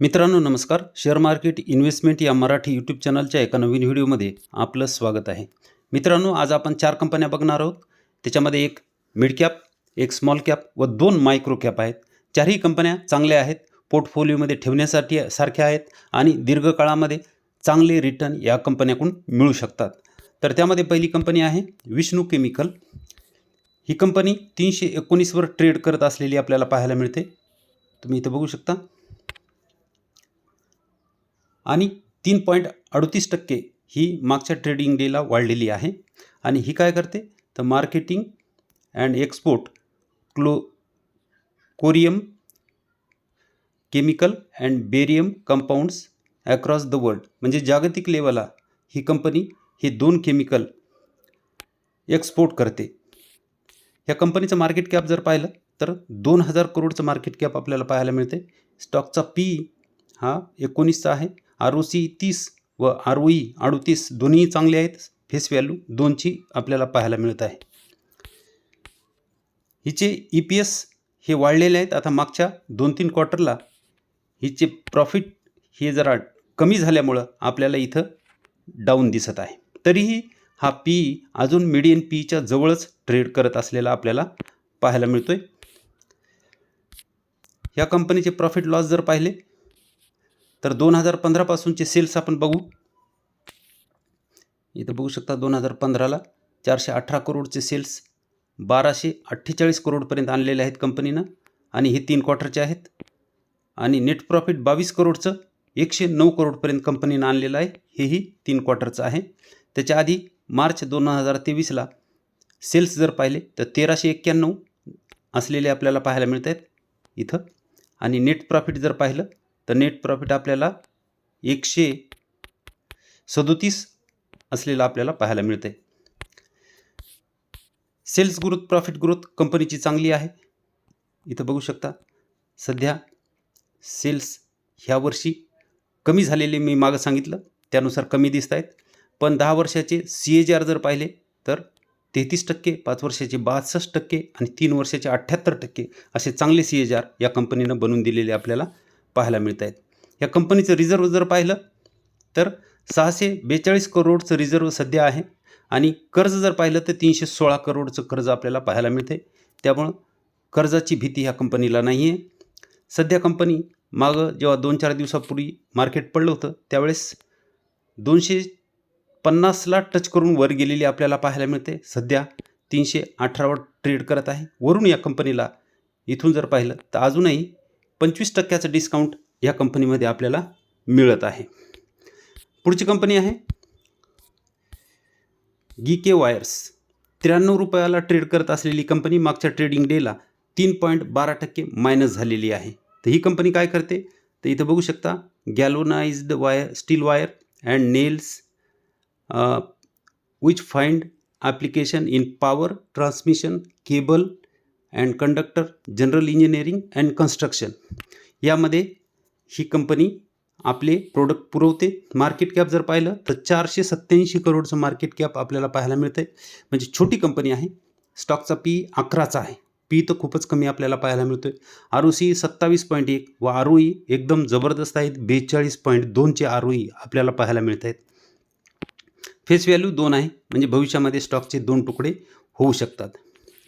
मित्रांनो नमस्कार. Share market investment या मराठी यूट्यूब चॅनलच्या एका नवीन व्हिडिओमध्ये आपलं स्वागत आहे. मित्रांनो आज आपण चार कंपन्या बघणार आहोत. त्याच्यामध्ये एक मिड कॅप एक स्मॉल कॅप व दोन मायक्रो कॅप आहेत. चारही कंपन्या चांगल्या आहेत. पोर्टफोलिओमध्ये ठेवण्यासाठी सारख्या आहेत आणि दीर्घकाळामध्ये चांगले रिटर्न या कंपन्याकडून मिळू शकतात. तर त्यामध्ये पहिली कंपनी आहे विष्णू केमिकल ही कंपनी तीनशे एकोणीसवर ट्रेड करत असलेली आपल्याला पाहायला मिळते. तुम्ही इथं बघू शकता. आणि तीन पॉईंट अडतीस टक्के ही मागच्या ट्रेडिंग डेला वाढलेली आहे. आणि ही काय करते? तर marketing and export clo कोरियम chemical and barium compounds across the world म्हणजे जागतिक लेवलला ही कंपनी हे दोन केमिकल एक्सपोर्ट करते. या कंपनीचं मार्केट कॅप जर पाहिलं तर दोन हजार करोडचं मार्केट कॅप आपल्याला पाहायला मिळते. स्टॉकचा पी हा एकोणीसचा आहे. आर ओ सी तीस व आर ओ ई अडतीस दोन्ही चांगले आहेत. फेस व्हॅल्यू दोनची आपल्याला पाहायला मिळत आहे. हिचे ई पी एस हे वाढलेले आहेत. आता मागच्या दोन तीन क्वार्टरला हिचे प्रॉफिट हे जरा कमी झाल्यामुळं आपल्याला इथं डाऊन दिसत आहे. तरीही हा पी अजून मिडियन पीच्या जवळच ट्रेड करत असलेला आपल्याला पाहायला मिळतो आहे या कंपनीचे प्रॉफिट लॉस जर पाहिले तर दोन हजार पंधरापासूनचे सेल्स आपण बघू. इथं बघू शकता दोन हजार पंधराला चारशे अठरा करोडचे सेल्स बाराशे अठ्ठेचाळीस करोडपर्यंत आणलेले आहेत कंपनीनं आणि हे तीन क्वार्टरचे आहेत. आणि नेट प्रॉफिट बावीस करोडचं एकशे नऊ करोडपर्यंत कंपनीनं आणलेलं आहे. हेही तीन क्वार्टरचं आहे. त्याच्या आधी मार्च दोन हजार तेवीसला सेल्स जर पाहिले तर तेराशे एक्क्याण्णव असलेले आपल्याला पाहायला मिळत आहेत इथं. आणि नेट प्रॉफिट जर पाहिलं तर नेट प्रॉफिट आपल्याला एकशे सदोतीस असलेला आपल्याला पाहायला मिळते सेल्स ग्रोथ प्रॉफिट ग्रोथ कंपनीची चांगली आहे. इथं बघू शकता सध्या सेल्स ह्या वर्षी कमी झालेले मी मागं सांगितलं त्यानुसार कमी दिसत आहेत. पण दहा वर्षाचे सी ए जी आर जर पाहिले तर तेहतीस टक्के पाच वर्षाचे बासष्ट टक्के आणि तीन वर्षाचे अठ्ठ्याहत्तर टक्के असे चांगले सी ए जी आर या कंपनीनं बनवून दिलेले आपल्याला पाहायला मिळत आहेत या कंपनीचं रिझर्व जर पाहिलं तर सहाशे बेचाळीस करोडचं रिझर्व सध्या आहे आणि कर्ज जर पाहिलं तर तीनशे सोळा करोडचं कर्ज आपल्याला पाहायला मिळते त्यामुळं कर्जाची भीती ह्या कंपनीला नाही आहे सध्या कंपनी मागं जेव्हा दोन चार दिवसापूर्वी मार्केट पडलं होतं त्यावेळेस दोनशे पन्नासला टच करून वर गेलेली आपल्याला पाहायला मिळते. सध्या तीनशे अठरावर ट्रेड करत आहे. वरून या कंपनीला इथून जर पाहिलं तर अजूनही पंचवीस टक्क्याचं डिस्काउंट या कंपनीमध्ये आपल्याला मिळत आहे. पुढची कंपनी आहे गी के वायर्स त्र्याण्णव रुपयाला ट्रेड करत असलेली कंपनी मागच्या ट्रेडिंग डेला तीन पॉईंट बारा टक्के मायनस झालेली आहे. तर ही कंपनी काय करते? तर इथं बघू शकता galvanized wire steel wire and nails which find application in power transmission cable and conductor general engineering and construction यामध्ये ही कंपनी आपले प्रोडक्ट पुरवते. मार्केट कॅप जर पाहिलं तर चारशे सत्त्याऐंशी करोडचं मार्केट कॅप आपल्याला पाहायला मिळतं आहे म्हणजे छोटी कंपनी आहे. स्टॉकचा पी अकराचा आहे. पी तर खूपच कमी आपल्याला पाहायला मिळतो आहे आर ओ सी सत्तावीस पॉईंट एक व आर ओ ई एकदम जबरदस्त आहेत. बेचाळीस पॉईंट दोनचे आर ओ ई आपल्याला पाहायला मिळत आहेत फेस व्हॅल्यू दोन आहे. म्हणजे भविष्यामध्ये स्टॉकचे दोन तुकडे होऊ शकतात.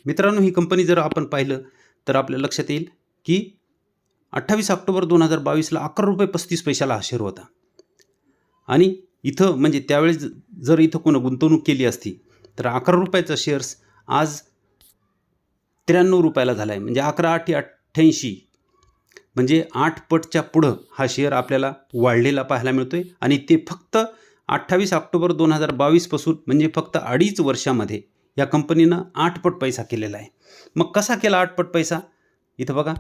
मित्रांनो ही कंपनी जर आपण पाहिलं तर आपल्या लक्षात येईल की अठ्ठावीस ऑक्टोबर दोन हजार बावीसला अकरा रुपये पस्तीस पैशाला हा शेअर होता. आणि इथं म्हणजे त्यावेळेस जर इथं कोणं गुंतवणूक केली असती तर अकरा रुपयाचा शेअर्स आज त्र्याण्णव रुपयाला झाला आहे म्हणजे अकरा आठ अठ्ठ्याऐंशी म्हणजे आठ पटच्या पुढं हा शेअर आपल्याला वाढलेला पाहायला मिळतो आहे आणि ते फक्त अठ्ठावीस ऑक्टोबर दोन हजार बावीसपासून म्हणजे फक्त अडीच वर्षामध्ये या कंपनीनं आठपट पैसा केलेला आहे. मग कसा केला आठपट पैसा? इथं बघा.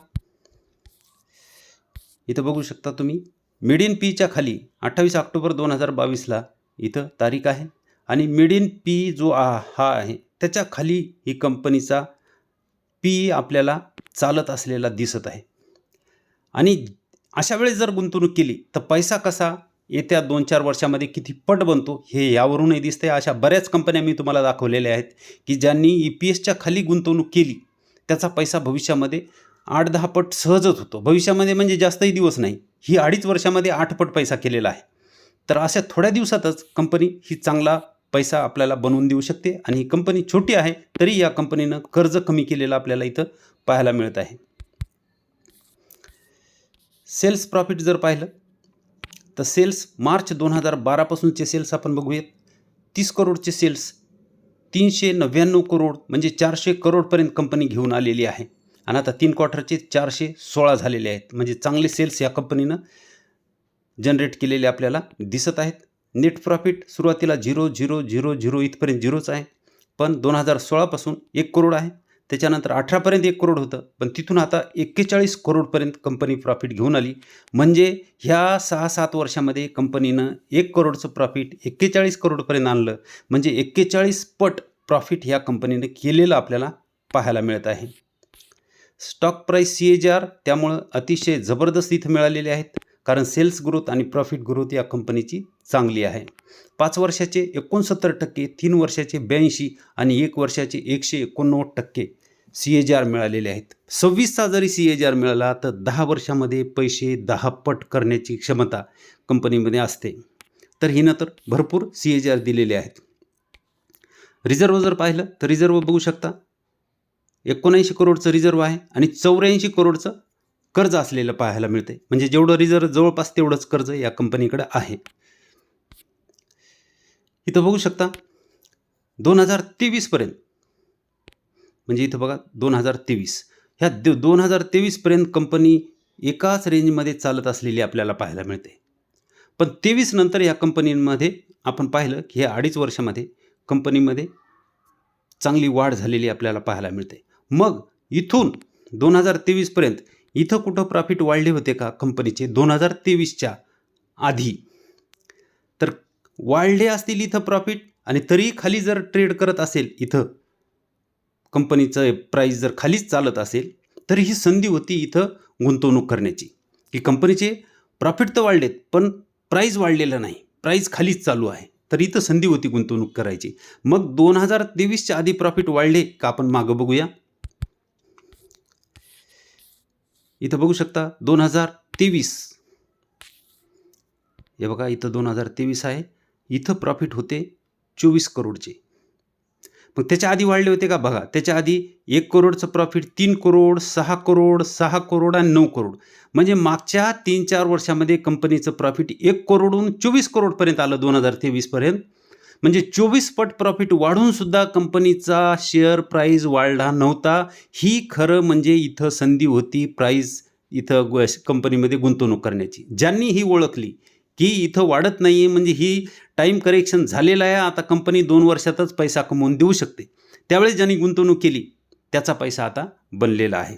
इथं बघू शकता तुम्ही. मिडियन पीच्या खाली अठ्ठावीस ऑक्टोबर दोन हजार बावीसला इथं तारीख आहे. आणि मिडियन पी जो आ हा आहे त्याच्याखाली ही कंपनीचा पी आपल्याला चालत असलेला दिसत आहे. आणि अशा वेळेस जर गुंतवणूक केली तर पैसा कसा येत्या दोन चार वर्षामध्ये किती पट बनतो हे यावरूनही दिसते अशा बऱ्याच कंपन्या मी तुम्हाला दाखवलेल्या आहेत की ज्यांनी ई पी एसच्या खाली गुंतवणूक केली त्याचा पैसा भविष्यामध्ये आठ दहा पट सहजच होतो. भविष्यामध्ये म्हणजे जास्तही दिवस नाही ही अडीच वर्षामध्ये आठ पट पैसा केलेला आहे. तर अशा थोड्या दिवसातच कंपनी ही चांगला पैसा आपल्याला बनवून देऊ शकते आणि ही कंपनी छोटी आहे तरी या कंपनीनं कर्ज कमी केलेलं आपल्याला इथं पाहायला मिळत आहे. सेल्स प्रॉफिट जर पाहिलं तर सेल्स मार्च दोन हजार बारापासूनचे सेल्स आपण बघूयात. तीस करोडचे सेल्स तीनशे नव्याण्णव करोड म्हणजे चारशे करोडपर्यंत कंपनी घेऊन आलेली आहे. आणि आता तीन क्वार्टरचे चारशे सोळा झालेले आहेत. म्हणजे चांगले सेल्स या कंपनीनं जनरेट केलेले आपल्याला दिसत आहेत. नेट प्रॉफिट सुरुवातीला झिरो झिरो झिरो झिरो इथपर्यंत झिरोच आहे. पण दोन हजार सोळापासून एक करोड आहे. त्याच्यानंतर अठरापर्यंत एक करोड होतं. पण तिथून आता एक्केचाळीस करोडपर्यंत कंपनी प्रॉफिट घेऊन आली. म्हणजे ह्या सहा सात वर्षामध्ये कंपनीनं एक करोडचं प्रॉफिट एक्केचाळीस करोडपर्यंत आणलं. म्हणजे एक्केचाळीस पट प्रॉफिट ह्या कंपनीनं केलेलं आपल्याला पाहायला मिळत आहे. Stock price C H R त्यामुळं अतिशय जबरदस्त इथं मिळालेले आहेत. कारण सेल्स ग्रोथ आणि प्रॉफिट ग्रोथ या कंपनीची चांगली आहे. पाच वर्षाचे एकोणसत्तर टक्के तीन वर्षाचे ब्याऐंशी आणि एक वर्षाचे एकशे एकोणनव्वद टक्के सी एच आर मिळालेले आहेत. सव्वीसचा जरी सी एच आर मिळाला तर दहा वर्षामध्ये पैसे दहा पट करण्याची क्षमता कंपनीमध्ये असते. तर हिनं तर भरपूर सी एच आर दिलेले आहेत. रिझर्व जर पाहिलं तर रिझर्व बघू शकता. एकोणऐंशी करोडचं रिझर्व आहे आणि चौऱ्याऐंशी करोडचं कर्ज असलेलं पाहायला मिळते म्हणजे जेवढं रिझर्व जवळपास तेवढंच कर्ज या कंपनीकडे आहे. इथं बघू शकता दोन हजार तेवीसपर्यंत म्हणजे इथं बघा दोन हजार तेवीस. ह्या दो दोन हजार तेवीसपर्यंत कंपनी एकाच रेंजमध्ये चालत असलेली आपल्याला पाहायला मिळते. पण तेवीस नंतर या कंपनीमध्ये आपण पाहिलं की ह्या अडीच वर्षामध्ये कंपनीमध्ये चांगली वाढ झालेली आपल्याला पाहायला मिळते. मग इथून दोन हजार तेवीसपर्यंत इथं कुठं प्रॉफिट वाढले होते का कंपनीचे दोन हजार तेवीसच्या आधी. वाढले असतील इथं प्रॉफिट आणि तरी खाली जर ट्रेड करत असेल इथं कंपनीचं प्राईस जर खालीच चालत असेल तर ही संधी होती इथं गुंतवणूक करण्याची. की कंपनीचे प्रॉफिट तर वाढलेत पण प्राईज वाढलेलं नाही. प्राईज खालीच चालू आहे. तर इथं संधी होती गुंतवणूक करायची. मग दोन हजार तेवीसच्या आधी प्रॉफिट वाढले का आपण मागं बघूया? इथं बघू शकता दोन हजार तेवीस. हे बघा इथं दोन हजार तेवीस आहे. इथं प्रॉफिट होते चोवीस करोडचे. मग त्याच्या आधी वाढले होते का? बघा त्याच्या आधी एक करोडचं प्रॉफिट तीन करोड सहा करोड सहा करोड आणि नऊ करोड. म्हणजे मागच्या तीन चार वर्षामध्ये कंपनीचं प्रॉफिट एक करोडहून चोवीस करोडपर्यंत आलं दोन हजार तेवीसपर्यंत. म्हणजे चोवीस पट प्रॉफिट वाढूनसुद्धा कंपनीचा शेअर प्राईज वाढला नव्हता. ही खरं म्हणजे इथं संधी होती प्राईज इथं कंपनीमध्ये गुंतवणूक करण्याची. ज्यांनी ही ओळखली की इथं वाढत नाही आहे म्हणजे ही टाईम करेक्शन झालेलं आहे आता कंपनी दोन वर्षातच पैसा कमवून देऊ शकते. त्यावेळेस ज्यांनी गुंतवणूक केली त्याचा पैसा आता बनलेला आहे.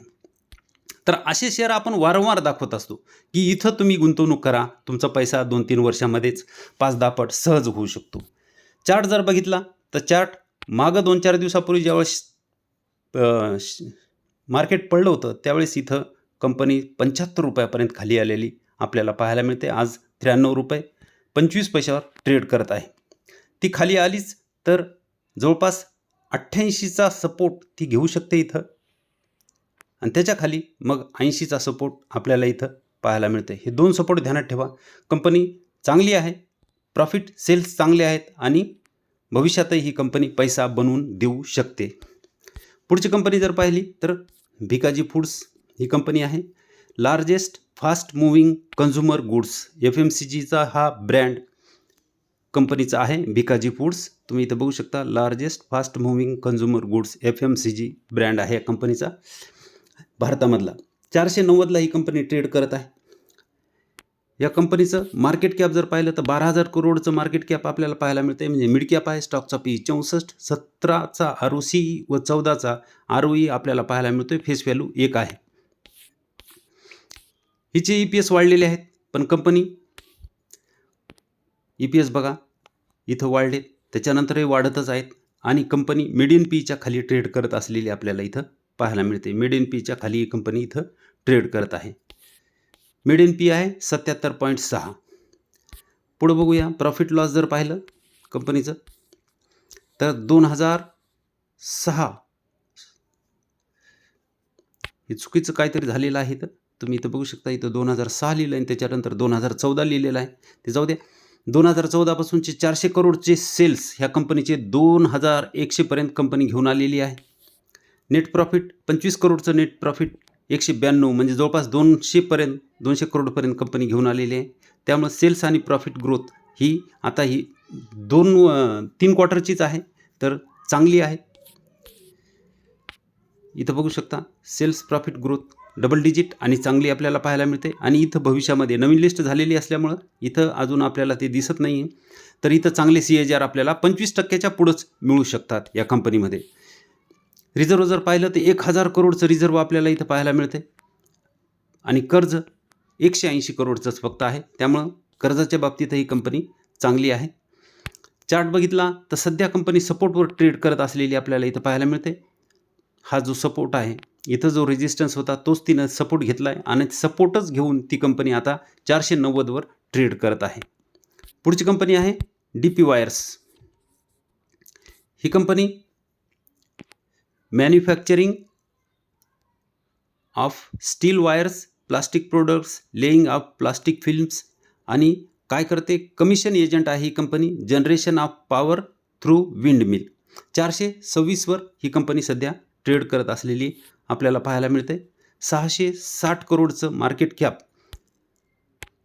तर असे शेअर आपण वारंवार दाखवत असतो की इथं तुम्ही गुंतवणूक करा तुमचा पैसा दोन तीन वर्षामध्येच पाच दहा पट सहज होऊ शकतो. चार्ट जर बघितला तर चार्ट मागं दोन चार दिवसापूर्वी ज्यावेळेस मार्केट पडलं होतं त्यावेळेस इथं कंपनी पंच्याहत्तर रुपयापर्यंत खाली आलेली आपल्याला पाहायला मिळते. आज त्र्याण्णव रुपये पंचवीस पैशावर ट्रेड करत आहे. ती खाली आलीच तर जवळपास अठ्ठ्याऐंशीचा सपोर्ट ती घेऊ शकते इथं. आणि त्याच्याखाली मग ऐंशीचा सपोर्ट आपल्याला इथं पाहायला मिळते हे दोन सपोर्ट ध्यानात ठेवा. कंपनी चांगली आहे प्रॉफिट सेल्स चांगले आहेत आणि भविष्यातही ही कंपनी पैसा बनवून देऊ शकते. पुढची कंपनी जर पाहिली तर भिकाजी फूड्स ही कंपनी आहे. Largest fast moving consumer goods F M C जीचा हा ब्रँड कंपनीचा आहे भिकाजी फूड्स. तुम्ही इथं बघू शकता largest fast moving consumer goods F M C G brand आहे या कंपनीचा भारतामधला. चारशे नव्वदला ही कंपनी ट्रेड करत आहे. या कंपनीचं मार्केट कॅप जर पाहिलं तर बारा हजार करोडचं मार्केट कॅप आपल्याला पाहायला मिळते म्हणजे मिड कॅप आहे स्टॉकचा पी चौसष्ट सतराचा आर ओ सी व चौदाचा आर ओ ई आपल्याला पाहायला मिळतोय. फेस व्हॅल्यू एक आहे. हिचे ई पी एस वाढलेले आहेत पण कंपनी ई पी एस बघा इथं वाढले. त्याच्यानंतरही वाढतच आहेत. आणि कंपनी मिडियन पीच्या खाली ट्रेड करत असलेली आपल्याला इथं पाहायला मिळते. मिडियन पीच्या खाली ही कंपनी इथं ट्रेड करत आहे. मिडियन पी आहे सत्याहत्तर पॉईंट सहा. पुढं बघूया. प्रॉफिट लॉस जर पाहिलं कंपनीचं तर दोन हजार सहा. हे चुकीचं काहीतरी झालेलं आहे तर तुम्ही इथं बघू शकता इथं दोन हजार सहा लिहिलं आहे आणि त्याच्यानंतर दोन हजार चौदा लिहिलेलं आहे. ते जाऊ द्या दोन हजार चौदापासूनचे चारशे करोडचे सेल्स ह्या कंपनीचे दोन हजार एकशेपर्यंत कंपनी घेऊन आलेली आहे. नेट प्रॉफिट पंचवीस करोडचं नेट प्रॉफिट एकशे ब्याण्णव म्हणजे जवळपास दोनशेपर्यंत दोनशे करोडपर्यंत कंपनी घेऊन आलेली आहे. त्यामुळे सेल्स आणि प्रॉफिट ग्रोथ ही आता ही दोन तीन क्वार्टरचीच आहे तर चांगली आहे. इथं बघू शकता sales profit growth double digit आणि चांगली आपल्याला पाहायला मिळते. आणि इथं भविष्यामध्ये नवीन लिस्ट झालेली असल्यामुळं इथं अजून आपल्याला ते दिसत नाही आहे तर इथं चांगले सी एच आर आपल्याला पंचवीस टक्क्याच्या पुढंच मिळू शकतात या कंपनीमध्ये रिझर्व जर पाहिलं तर एक हजार करोडचं रिझर्व आपल्याला इथं पाहायला मिळते. आणि कर्ज एकशे ऐंशी करोडचंच फक्त आहे. त्यामुळं कर्जाच्या बाबतीत ही कंपनी चांगली आहे. चार्ट बघितला तर सध्या कंपनी सपोर्टवर ट्रेड करत असलेली आपल्याला इथं पाहायला मिळते. हा जो सपोर्ट आहे इथं जो रेजिस्टन्स होता तोच तिनं सपोर्ट घेतला आहे आणि सपोर्टच घेऊन ती कंपनी आता चारशे नव्वदवर ट्रेड करत आहे. पुढची कंपनी आहे D P wires he company manufacturing of steel wires plastic products laying of plastic films आणि काय करते? कमिशन एजंट आहे ही company generation of power through wind mill चारशे सव्वीसवर ही कंपनी सध्या ट्रेड करत असलेली आपल्याला पाहायला मिळते. सहाशे साठ करोडचं मार्केट कॅप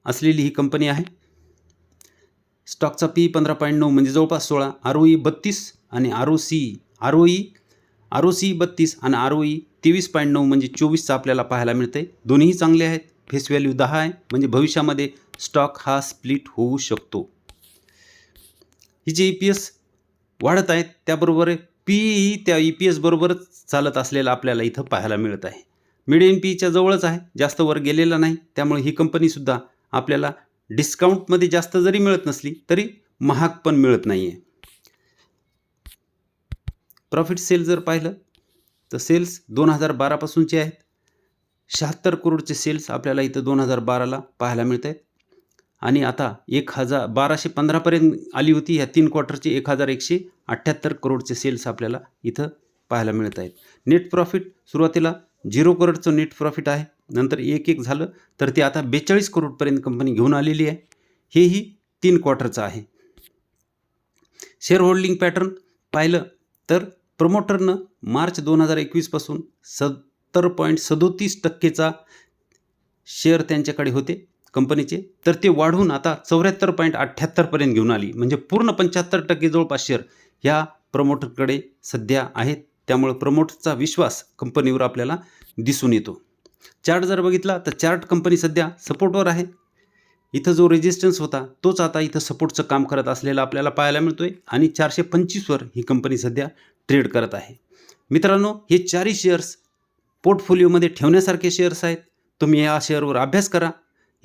असलेली ही कंपनी आहे. स्टॉकचा पी पंधरा पॉईंट नऊ म्हणजे जवळपास सोळा आर ओ ई बत्तीस आणि R O C R O E R O C बत्तीस आणि आर ओ ई तेवीस पॉईंट नऊ म्हणजे चोवीसचं आपल्याला पाहायला मिळते. दोन्हीही चांगले आहेत. फेस व्हॅल्यू दहा आहे. म्हणजे भविष्यामध्ये स्टॉक हा स्प्लिट होऊ शकतो. ही जी ई पी एस वाढत आहेत. त्याबरोबर पी ई त्या ई पी एसबरोबरच चालत असलेलं आपल्याला इथं पाहायला मिळत आहे. मिडियन पीच्या जवळच आहे जास्त वर गेलेला नाही त्यामुळे ही कंपनीसुद्धा आपल्याला डिस्काउंटमध्ये जास्त जरी मिळत नसली तरी महाग पण मिळत नाही आहे प्रॉफिट सेल जर पाहिलं तर सेल्स दोन हजार बारापासूनचे आहेत. शहात्तर करोडचे सेल्स आपल्याला इथं दोन हजार बाराला पाहायला मिळत आहेत. आणि आता एक हजार बाराशे पंधरापर्यंत आली होती ह्या तीन क्वार्टरचे एक हजार एकशे अठ्ठ्याहत्तर करोडचे सेल्स आपल्याला इथं पाहायला मिळत आहेत. नेट प्रॉफिट सुरुवातीला झिरो करोडचं नेट प्रॉफिट आहे. नंतर एक एक झालं तर ते आता बेचाळीस करोडपर्यंत कंपनी घेऊन आलेली आहे. हेही तीन क्वार्टरचं आहे. शेअर होल्डिंग पॅटर्न पाहिलं तर प्रमोटरनं मार्च दोन हजार एकवीसपासून सत्तर पॉईंट सदोतीस टक्केचा शेअर त्यांच्याकडे होते. कंपनीचे तर ते वाढून आता चौऱ्याहत्तर पॉईंट अठ्ठ्याहत्तरपर्यंत घेऊन आली. म्हणजे पूर्ण पंच्याहत्तर टक्के जवळपास शेअर ह्या प्रमोटरकडे सध्या आहेत. त्यामुळे प्रमोटरचा विश्वास कंपनीवर आपल्याला दिसून येतो. चार्ट जर बघितला तर चार्ट कंपनी सध्या सपोर्टवर आहे. इथं जो रेजिस्टन्स होता तोच आता इथं सपोर्टचं काम करत असलेला आपल्याला पाहायला मिळतो आहे आणि चारशे पंचवीसवर ही कंपनी सध्या ट्रेड करत आहे. मित्रांनो हे चारही शेअर्स पोर्टफोलिओमध्ये ठेवण्यासारखे शेअर्स आहेत. तुम्ही या शेअरवर अभ्यास करा.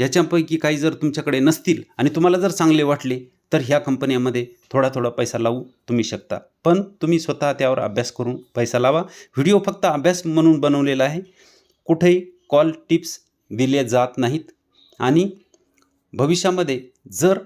याच्यापैकी काही जर तुमच्याकडे नसतील आणि तुम्हाला जर चांगले वाटले तर ह्या कंपन्यामध्ये थोडा थोडा पैसा लावू तुम्ही शकता. पण तुम्ही स्वतः त्यावर अभ्यास करून पैसा लावा. व्हिडिओ फक्त अभ्यास म्हणून बनवलेला आहे. कुठेही कॉल टिप्स दिले जात नाहीत. आणि भविष्यामध्ये जर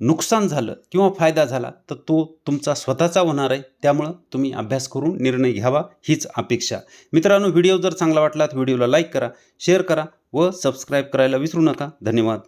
नुकसान झालं किंवा फायदा झाला तर तो तुमचा स्वतःचा होणार आहे. त्यामुळं तुम्ही अभ्यास करून निर्णय घ्यावा हीच अपेक्षा. मित्रांनो व्हिडिओ जर चांगला वाटला तर व्हिडिओला लाईक करा शेअर करा व सबस्क्राईब करायला विसरू नका. धन्यवाद.